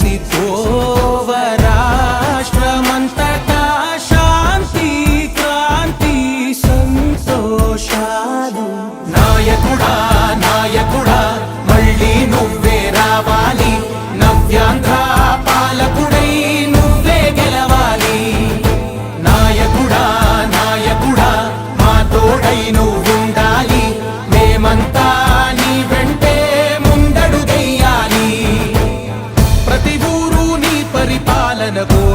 వెళ్ళి శాంతి క్రాంతి సంతోషాలు. నాయకుడా నాయకుడా మళ్ళీ నువ్వే రావాలి. నవ్యాంధ్ర పాలకుడు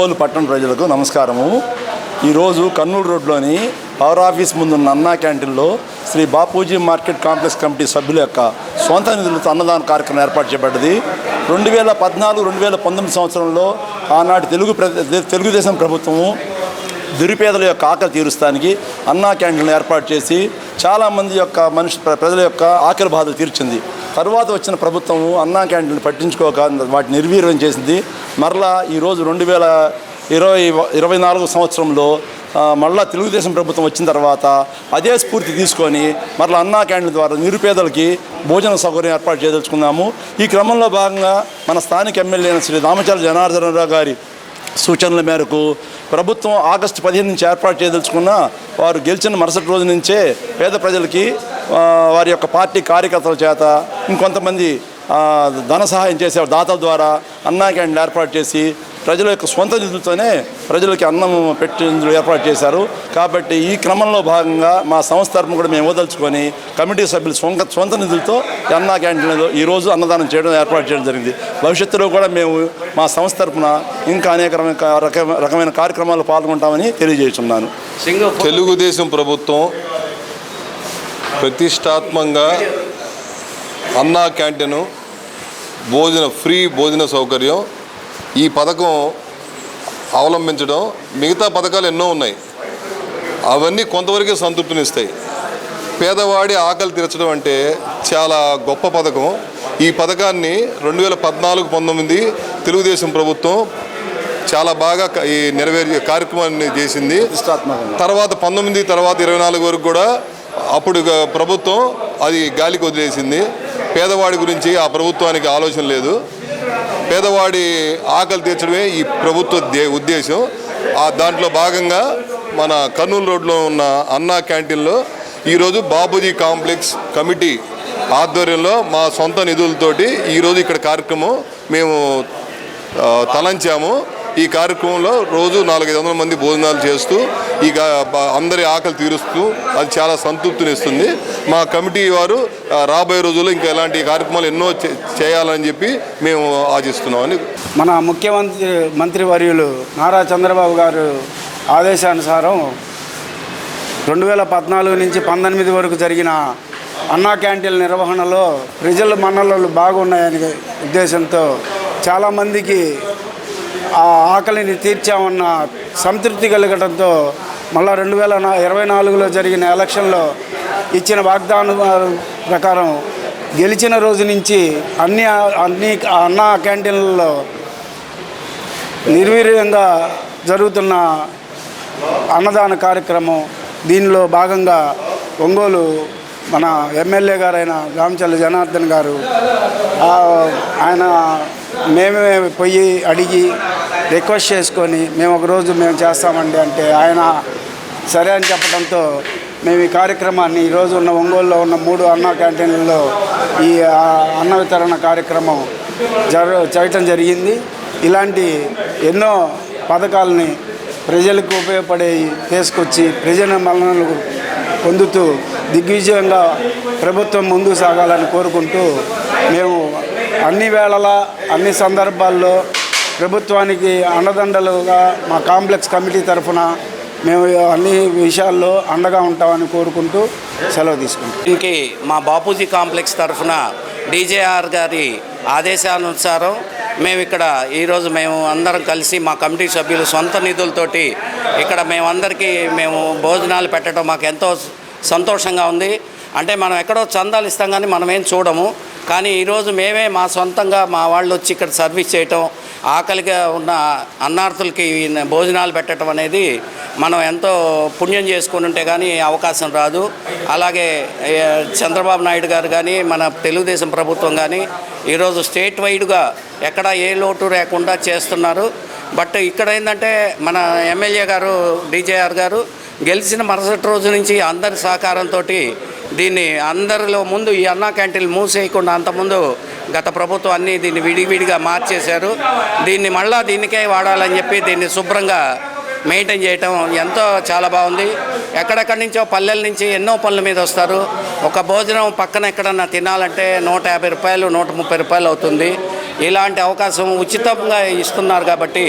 ఒంగోలు పట్టణ ప్రజలకు నమస్కారము. ఈరోజు కర్నూలు రోడ్లోని పవర్ ఆఫీస్ ముందున్న అన్నా క్యాంటీన్లో Shri Bapuji market complex committee సభ్యుల యొక్క సొంత నిధులతో అన్నదాన కార్యక్రమం ఏర్పాటు చేయబడ్డది. రెండు వేల పద్నాలుగు రెండు వేల పంతొమ్మిది సంవత్సరంలో ఆనాటి తెలుగు ప్ర- తెలుగుదేశం ప్రభుత్వము నిరుపేదల యొక్క ఆకలి తీరుస్తానికి అన్నా క్యాంటీన్లు ఏర్పాటు చేసి చాలామంది యొక్క మనిషి ప్ర- ప్రజల యొక్క ఆకలి బాధలు తీర్చింది. తర్వాత వచ్చిన ప్రభుత్వం అన్నా క్యాంటీన్లు పట్టించుకోక వాటిని నిర్వీర్యం చేసింది. మరలా ఈరోజు రెండు వేల ఇరవై ఇరవై నాలుగు సంవత్సరంలో మళ్ళా తెలుగుదేశం ప్రభుత్వం వచ్చిన తర్వాత అదే స్ఫూర్తి తీసుకొని మరలా అన్నా క్యాంటీన్ ద్వారా నిరుపేదలకి భోజన సౌకర్యం ఏర్పాటు చేయదలుచుకున్నాము. ఈ క్రమంలో భాగంగా మన స్థానిక ఎమ్మెల్యే అయిన శ్రీ దామచల జనార్దనరావు గారి సూచనల మేరకు ప్రభుత్వం ఆగస్టు పదిహేను నుంచి ఏర్పాటు చేయదలుచుకున్న వారు గెలిచిన మరుసటి రోజు నుంచే పేద ప్రజలకి వారి యొక్క పార్టీ కార్యకర్తల చేత ఇంకొంతమంది ధన సహాయం చేసే దాతల ద్వారా అన్నా క్యాంటీన్ ఏర్పాటు చేసి ప్రజల యొక్క సొంత నిధులతోనే ప్రజలకి అన్నం పెట్టేందుకు ఏర్పాటు చేశారు. కాబట్టి ఈ క్రమంలో భాగంగా మా సంస్థ తరపున కూడా మేము వదలుచుకొని కమిటీ సభ్యులు సొంత సొంత నిధులతో అన్నా క్యాంటీన్లో ఈరోజు అన్నదానం చేయడం ఏర్పాటు చేయడం జరిగింది. భవిష్యత్తులో కూడా మేము మా సంస్థ తరపున ఇంకా అనేక రకమైన రకమైన- రకమైన కార్యక్రమాలు పాల్గొంటామని తెలియజేస్తున్నాను. తెలుగుదేశం ప్రభుత్వం ప్రతిష్టాత్మకంగా అన్నా క్యాంటీను భోజన ఫ్రీ భోజన సౌకర్యం ఈ పథకం అవలంబించడం మిగతా పథకాలు ఎన్నో ఉన్నాయి. అవన్నీ కొంతవరకే సంతృప్తినిస్తాయి. పేదవాడి ఆకలి తీర్చడం అంటే చాలా గొప్ప పథకం. ఈ పథకాన్ని రెండు వేల పద్నాలుగు పంతొమ్మిది తెలుగుదేశం ప్రభుత్వం చాలా బాగా ఈ నెరవేర్చే కార్యక్రమాన్ని చేసింది. తర్వాత పంతొమ్మిది తర్వాత ఇరవై నాలుగు వరకు కూడా అప్పుడు ప్రభుత్వం అది గాలికి వదిలేసింది. పేదవాడి గురించి ఆ ప్రభుత్వానికి ఆలోచన లేదు. పేదవాడి ఆకలి తీర్చడమే ఈ ప్రభుత్వ ఉద్దేశం. ఆ దాంట్లో భాగంగా మన కర్నూలు రోడ్లో ఉన్న అన్నా క్యాంటీన్లో ఈరోజు బాబూజీ కాంప్లెక్స్ కమిటీ ఆధ్వర్యంలో మా సొంత నిధులతోటి ఈరోజు ఇక్కడ కార్యక్రమం మేము తలంచాము. ఈ కార్యక్రమంలో రోజు నాలుగైదు వందల మంది భోజనాలు చేస్తూ ఈ అందరి ఆకలి తీరుస్తూ అది చాలా సంతృప్తినిస్తుంది మా కమిటీ వారు రాబోయే రోజుల్లో ఇంకా ఇలాంటి కార్యక్రమాలు ఎన్నో చేయాలని చెప్పి మేము ఆశిస్తున్నామని మన ముఖ్యమంత్రి మంత్రి వర్యులు నారా చంద్రబాబు గారు ఆదేశానుసారం రెండు వేల పద్నాలుగు నుంచి పంతొమ్మిది వరకు జరిగిన అన్నా క్యాంటీన్ల నిర్వహణలో ప్రజల మన్నలు బాగున్నాయనే ఉద్దేశంతో చాలామందికి ఆ ఆకలిని తీర్చామన్న సంతృప్తి కలగడంతో మళ్ళా రెండు వేల ఇరవై నాలుగులో జరిగిన ఎలక్షన్లో ఇచ్చిన వాగ్దానం ప్రకారం గెలిచిన రోజు నుంచి అన్ని అన్ని అన్న క్యాంటీన్లలో నిర్వీర్యంగా జరుగుతున్న అన్నదాన కార్యక్రమం దీనిలో భాగంగా ఒంగోలు మన ఎమ్మెల్యే గారైన రామచల్లి జనార్దన్ గారు ఆయన మేమే పోయి అడిగి రిక్వెస్ట్ చేసుకొని మేము ఒకరోజు మేము చేస్తామండి అంటే ఆయన సరే అని చెప్పడంతో మేము ఈ కార్యక్రమాన్ని ఈరోజు ఉన్న ఒంగోలులో ఉన్న మూడు అన్న క్యాంటీన్లలో ఈ అన్న వితరణ కార్యక్రమం జర చేయటం జరిగింది. ఇలాంటి ఎన్నో పథకాలని ప్రజలకు ఉపయోగపడే తీసుకొచ్చి ప్రజల మరణలు పొందుతూ దిగ్విజయంగా ప్రభుత్వం ముందుకు సాగాలని కోరుకుంటూ మేము అన్ని వేళలా అన్ని సందర్భాల్లో ప్రభుత్వానికి అండదండలుగా మా కాంప్లెక్స్ కమిటీ తరఫున మేము అన్ని విషయాల్లో అండగా ఉంటామని కోరుకుంటూ సెలవు తీసుకుంటాం దీనికి మా బాపూజీ కాంప్లెక్స్ తరఫున డీజేఆర్ గారి ఆదేశానుసారం మేము ఇక్కడ ఈరోజు మేము అందరం కలిసి మా కమిటీ సభ్యులు సొంత నిధులతోటి ఇక్కడ మేమందరికీ మేము భోజనాలు పెట్టడం మాకు ఎంతో సంతోషంగా ఉంది. అంటే మనం ఎక్కడో చందాలు ఇస్తాం కానీ మనం ఏం చూడము. కానీ ఈరోజు మేమే మా సొంతంగా మా వాళ్ళు వచ్చి ఇక్కడ సర్వీస్ చేయటం ఆకలిగా ఉన్న అన్నార్థులకి భోజనాలు పెట్టడం అనేది మనం ఎంతో పుణ్యం చేసుకుని ఉంటే కానీ అవకాశం రాదు. అలాగే చంద్రబాబు నాయుడు గారు కానీ మన తెలుగుదేశం ప్రభుత్వం కానీ ఈరోజు స్టేట్ వైడ్గా ఎక్కడ ఏ లోటు లేకుండా చేస్తున్నారు. బట్ ఇక్కడ ఏంటంటే మన ఎమ్మెల్యే గారు డీజేఆర్ గారు గెలిచిన మరుసటి రోజు నుంచి అందరి సహకారంతో దీన్ని అందరిలో ముందు ఈ అన్నా క్యాంటీన్లు మూసేయకుండా అంతకుముందు గత ప్రభుత్వం అన్నీ దీన్ని విడివిడిగా మార్చేశారు. దీన్ని మళ్ళా దీనికే వాడాలని చెప్పి దీన్ని శుభ్రంగా మెయింటైన్ చేయటం ఎంతో చాలా బాగుంది. ఎక్కడెక్కడి నుంచో పల్లెల నుంచి ఎన్నో పనుల మీద వస్తారు. ఒక భోజనం పక్కన ఎక్కడన్నా తినాలంటే నూట యాభై రూపాయలు నూట ముప్పై రూపాయలు అవుతుంది. ఇలాంటి అవకాశం ఉచితంగా ఇస్తున్నారు కాబట్టి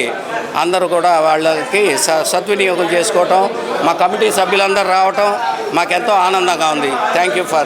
అందరూ కూడా వాళ్ళకి స సద్వినియోగం చేసుకోవటం మా కమిటీ సభ్యులందరూ రావటం మాకెంతో ఆనందంగా ఉంది. Thank you for